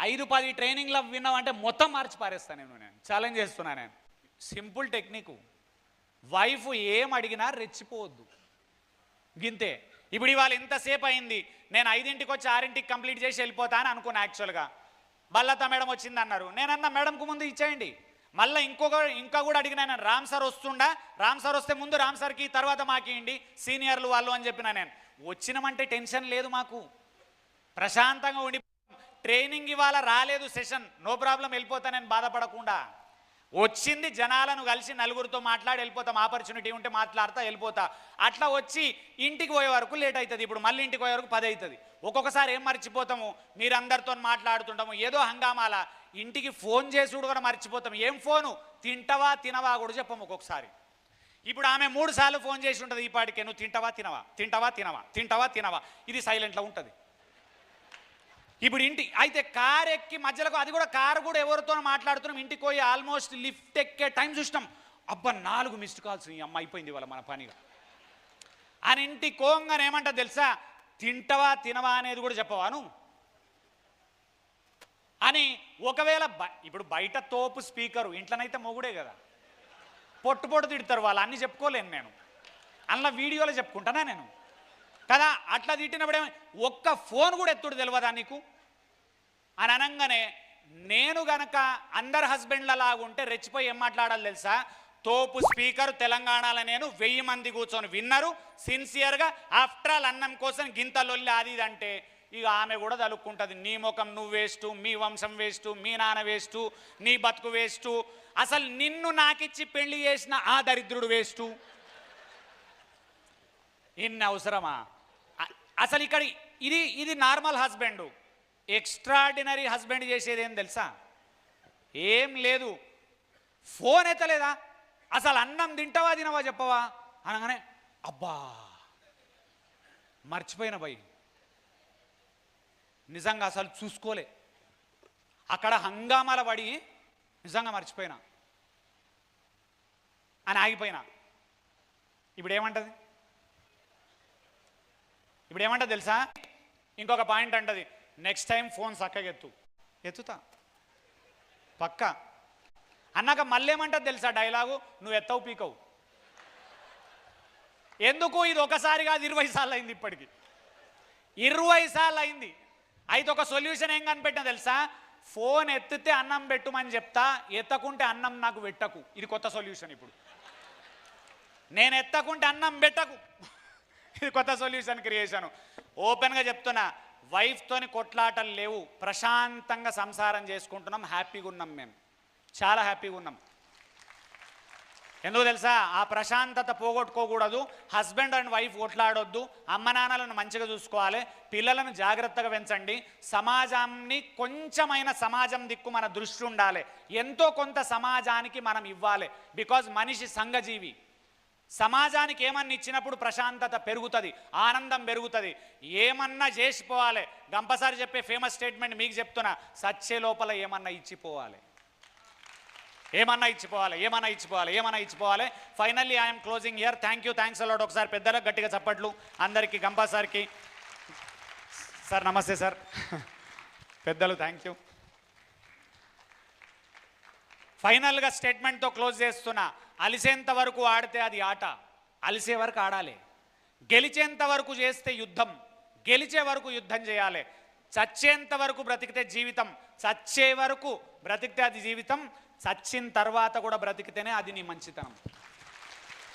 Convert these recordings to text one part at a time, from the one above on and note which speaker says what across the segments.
Speaker 1: ఐదు పది ట్రైనింగ్లో విన్నామంటే మొత్తం మార్చి పారేస్తాను నేను నేను. ఛాలెంజ్ చేస్తున్నా నేను. సింపుల్ టెక్నిక్ వైఫ్ ఏం అడిగినా రెచ్చిపోవద్దు. గింతే. ఇప్పుడు ఇవాళ ఎంతసేపు అయింది. నేను ఐదింటికి వచ్చి ఆరింటికి కంప్లీట్ చేసి వెళ్ళిపోతా అని అనుకున్నా యాక్చువల్గా బల్లత మేడం వచ్చింది అన్నారు. నేనన్నా మేడంకు ముందు ఇచ్చేయండి. మళ్ళీ ఇంకొక ఇంకా కూడా అడిగినా నేను రామ్ సార్ వస్తుండా? రామ్ సార్ వస్తే ముందు రామ్ సార్కి తర్వాత మాకేయండి సీనియర్లు వాళ్ళు అని చెప్పిన నేను. వచ్చినామంటే టెన్షన్ లేదు మాకు. ప్రశాంతంగా ఉండి ట్రైనింగ్ ఇవాళ రాలేదు సెషన్. నో ప్రాబ్లం వెళ్ళిపోతానని బాధపడకుండా. వచ్చింది జనాలను కలిసి నలుగురితో మాట్లాడి వెళ్ళిపోతాం. ఆపర్చునిటీ ఉంటే మాట్లాడతా వెళ్ళిపోతా. అట్లా వచ్చి ఇంటికి పోయే వరకు లేట్ అవుతుంది. ఇప్పుడు మళ్ళీ ఇంటికి పోయే వరకు పది అవుతుంది. ఒక్కొక్కసారి ఏం మర్చిపోతాము? మీరందరితో మాట్లాడుతుంటాము. ఏదో హంగామాల. ఇంటికి ఫోన్ చేసుడు కూడా మర్చిపోతాం. ఏం ఫోను? తింటవా తినవా కూడా చెప్పము ఒక్కొక్కసారి. ఇప్పుడు ఆమె మూడు సార్లు ఫోన్ చేసి ఉంటుంది ఈ పాటికే. నువ్వు తింటవా తినవా? తింటవా తినవా? తింటవా తినవా? ఇది సైలెంట్లో ఉంటుంది. ఇప్పుడు ఇంటి అయితే కారు ఎక్కి మధ్యలో అది కూడా కారు కూడా ఎవరితో మాట్లాడుతున్నాం. ఇంటికి పోయి ఆల్మోస్ట్ లిఫ్ట్ ఎక్కే టైం చూసినాం. అబ్బా నాలుగు మిస్డ్ కాల్స్ ఈ అమ్మ అయిపోయింది వాళ్ళ మన పనిగా. అని ఇంటి కోంగని ఏమంటా తెలుసా? తింటవా తినవా అనేది కూడా చెప్పవాను అని ఒకవేళ ఇప్పుడు బయట తోపు స్పీకరు ఇంట్లోనైతే మొగుడే కదా. పొట్టు పొట్టు తిడతారు వాళ్ళు అన్ని చెప్పుకోలేను నేను. అందులో వీడియోలో చెప్పుకుంటానా నేను? కదా అట్లా తిట్టినప్పుడు ఏమో ఒక్క ఫోన్ కూడా ఎత్తుడు తెలియదా నీకు? అని అనగానే నేను గనక అందరు హస్బెండ్ల ఉంటే రెచ్చిపోయి ఏం మాట్లాడాలి తెలుసా? తోపు స్పీకర్ తెలంగాణలో నేను వెయ్యి మంది కూర్చొని విన్నరు. సిన్సియర్గా ఆఫ్టర్ ఆల్ అన్నం కోసం గింత లొల్లి అది అంటే ఇక ఆమె కూడా తలుక్కుంటుంది నీ ముఖం నువ్వు వేస్టు మీ వంశం వేస్టు మీ నాన్న వేస్టు నీ బతుకు వేస్టు అసలు నిన్ను నాకిచ్చి పెళ్ళి చేసిన ఆ దరిద్రుడు వేస్టు? ఇన్ని అవసరమా? అసలు ఇక్కడ ఇది ఇది నార్మల్ హస్బెండు. ఎక్స్ట్రాడినరీ హస్బెండ్ చేసేది ఏం తెలుసా? ఏం లేదు. ఫోన్ ఎత్తలేదా? అసలు అన్నం తింటావా తినవా చెప్పవా? అనగానే అబ్బా! మర్చిపోయిన భయ్ నిజంగా అసలు చూసుకోలే. అక్కడ హంగామాల పడి నిజంగా మర్చిపోయినా. అని ఆగిపోయినా. ఇప్పుడు ఏమంటది ఇప్పుడు ఏమంటది తెలుసా? ఇంకొక పాయింట్ అంటది. నెక్స్ట్ టైం ఫోన్ చక్కగా ఎత్తు ఎత్తుతా. పక్క. అన్నాక మళ్ళీ ఏమంటది తెలుసా డైలాగు? నువ్వు ఎత్తవు పీకవు. ఎందుకు? ఇది ఒకసారి కాదు ఇరవై సార్లు అయింది ఇప్పటికి. ఇరవై సార్లు అయింది అయితే ఒక సొల్యూషన్ ఏం కనిపెట్టినా తెలుసా? ఫోన్ ఎత్తితే అన్నం పెట్టుమని చెప్తా ఎత్తకుంటే అన్నం నాకు పెట్టకు ఇది కొత్త సొల్యూషన్ ఇప్పుడు. నేను ఎత్తకుంటే అన్నం పెట్టకు ఇది కొత్త సొల్యూషన్ క్రియేషను. ఓపెన్గా చెప్తున్నా. వైఫ్తోని కొట్లాటలు లేవు. ప్రశాంతంగా సంసారం చేసుకుంటున్నాం. హ్యాపీగా ఉన్నాం మేము. చాలా హ్యాపీగా ఉన్నాం. ఎందుకు తెలుసా? ఆ ప్రశాంతత పోగొట్టుకోకూడదు. హస్బెండ్ అండ్ వైఫ్ కొట్లాడొద్దు. అమ్మ నాన్నలను మంచిగా చూసుకోవాలి. పిల్లలను జాగ్రత్తగా పెంచండి. సమాజాన్ని కొంచెమైన సమాజం దిక్కు మన దృష్టి ఉండాలి. ఎంతో కొంత సమాజానికి మనం ఇవ్వాలి. బికాజ్ మనిషి సంఘజీవి. సమాజానికి ఏమన్నా ఇచ్చినప్పుడు ప్రశాంతత పెరుగుతుంది ఆనందం పెరుగుతుంది. ఏమన్నా చేసిపోవాలి. గంపసారి చెప్పే ఫేమస్ స్టేట్మెంట్ మీకు చెప్తున్నా సచ్చే లోపల ఏమన్నా ఇచ్చిపోవాలి. ఏమన్నా ఇచ్చిపోవాలి ఏమన్నా ఇచ్చిపోవాలి ఏమన్నా ఇచ్చిపోవాలి. Finally I'm closing year thank you thanks a lot ఒకసారి పెద్దలకు గట్టిగా చప్పట్లు. అందరికీ గంపా సార్కి సార్ నమస్తే సార్. పెద్దలు థ్యాంక్ యూ ఫైనల్గా స్టేట్మెంట్తో క్లోజ్ చేస్తున్నా. అలిసేంత వరకు ఆడితే అది ఆట. అలిసే వరకు ఆడాలి. గెలిచేంత వరకు చేస్తే యుద్ధం. గెలిచే వరకు యుద్ధం చేయాలి. చచ్చేంత వరకు బ్రతికితే జీవితం. చచ్చే వరకు బ్రతికితే అది జీవితం. చచ్చిన తర్వాత కూడా బ్రతికితేనే అది నీ మంచితనం.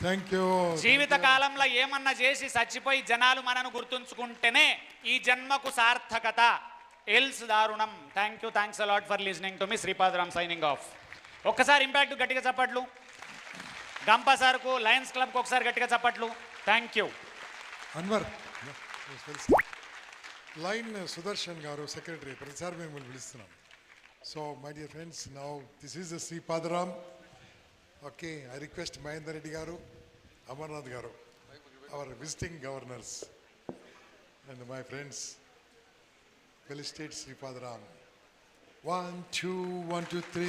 Speaker 2: థ్యాంక్ యూ
Speaker 1: జీవిత కాలంలో ఏమన్నా చేసి చచ్చిపోయి జనాలు మనను గుర్తుంచుకుంటేనే ఈ జన్మకు సార్థకత. ఎల్స్ దారుణం. Thank you thanks a lot for listening to me Sripadaram signing off ఒక్కసారి ఇంపాక్ట్ గట్టిగా చప్పట్లు. గంపా సార్కు లయన్స్ క్లబ్కి ఒకసారి గట్టిగా చప్పట్లు. Thank you
Speaker 2: Anwar. Lion Sudarshan garu secretary ప్రతిసారి మేము మిమ్మల్ని పిలుస్తున్నాం. So my dear friends now this is Shri Padaram okay I request Mahender Reddy garu Amarnath garu our visiting governors and my friends felicitate Shri Padaram one two one two three